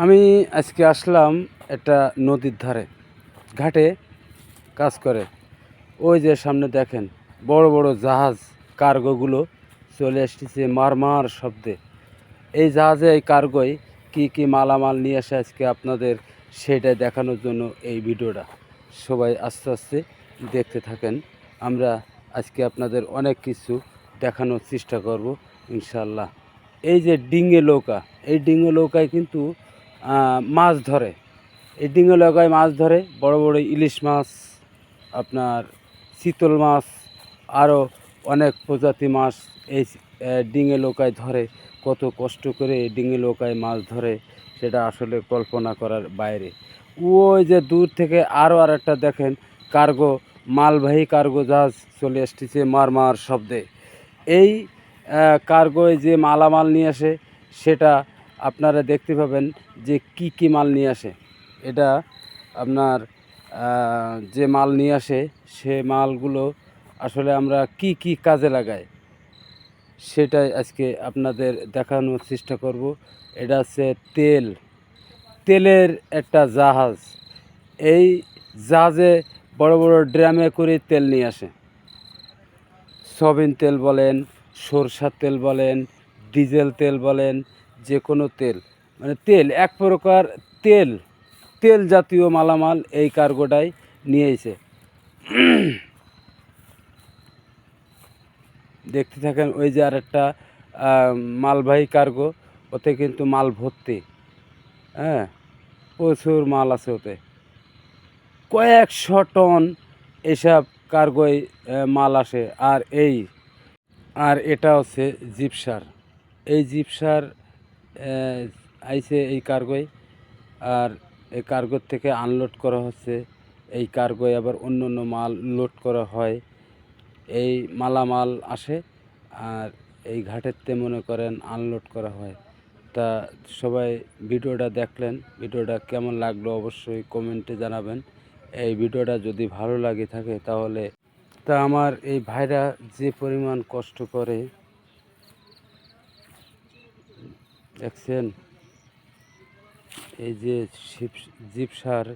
আমি আজকে আসলাম একটা নদীর ধারে, ঘাটে কাজ করে। ওই যে সামনে দেখেন, বড় বড় জাহাজ কার্গোগুলো চলে এসেছে মারমার শব্দে। এই জাহাজে এই কার্গোয় কি কি মালামাল নিয়ে আসে আজকে আপনাদের সেটা দেখানোর জন্য এই ভিডিওটা। সবাই আস্তে আস্তে দেখতে থাকেন। আমরা আজকে আপনাদের অনেক কিছু দেখানোর চেষ্টা করব ইনশাল্লাহ এই যে ডিঙে নৌকা, এই ডিঙে নৌকায় কিন্তু মাছ ধরে। এই ডিঙে নৌকায় মাছ ধরে, বড় বড় ইলিশ মাছ, আপনার চিতল মাছ আরও অনেক প্রজাতি মাছ এই ডিঙে নৌকায় ধরে। কত কষ্ট করে এই ডিঙে নৌকায় মাছ ধরে, সেটা আসলে কল্পনা করার বাইরে। ওই যে দূর থেকে আরও আর একটা দেখেন, কার্গো, মালবাহী কার্গো জাহাজ চলে আসতেছে মার মার শব্দে। এই কার্গোয় যে মালামাল নিয়ে আসে, সেটা আপনারা দেখতে পাবেন যে কি কি মাল নিয়ে আসে। এটা আপনার যে মাল নিয়ে আসে, সে মালগুলো আসলে আমরা কি কি কাজে লাগাই, সেটাই আজকে আপনাদের দেখানোর চেষ্টা করব। এটা হচ্ছে তেল। তেলের একটা জাহাজ। এই জাহাজে বড় বড় ড্রামে করে তেল নিয়ে আসে। সয়াবিন তেল বলেন, সরষার তেল বলেন, ডিজেল তেল বলেন যে কোনো তেল। মানে তেল এক প্রকার তেল তেল জাতীয় মালামাল এই কার্গোটায় নিয়েছে। দেখতে থাকেন ওই যে আর একটা মালবাহী কার্গো ওতে কিন্তু মাল ভর্তি। হ্যাঁ প্রচুর মাল আছে ওতে। কয়েকশো টন এসব কার্গোয় আহ, মাল আসে। আর এই আর এটা হচ্ছে জিপসার। এই জিপসার আইছে এই কার্গোয় আর এই কার্গোর থেকে আনলোড করা হচ্ছে। এই কার্গোয় আবার অন্য অন্য মাল লোড করা হয়। এই মালামাল আসে আর এই ঘাটেরতে মনে করেন আনলোড করা হয়। তা সবাই ভিডিওটা দেখলেন। ভিডিওটা কেমন লাগল অবশ্যই কমেন্টে জানাবেন। এই ভিডিওটা যদি ভালো লাগে থাকে তাহলে তা আমার এই ভাইরা যে পরিমাণ কষ্ট করে দেখছেন? এই যে শিপ জিপসার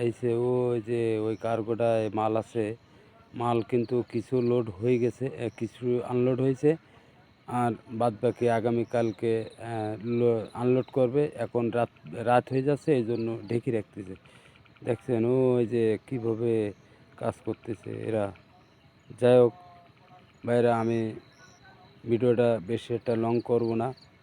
আইছে, ওই যে ওই কার্গোটায় মাল আছে। মাল কিন্তু কিছু লোড হয়ে গেছে কিছু আনলোড হয়েছে। আর বাদ বাকি আগামীকালকে আনলোড করবে। এখন রাত রাত হয়ে যাচ্ছে, এই জন্য ঢেকে রাখতেছে। দেখছেন ও ওই যে কীভাবে কাজ করতেছে এরা। যাই হোক, ভাইরা, আমি ভিডিওটা বেশি একটা লং করব না।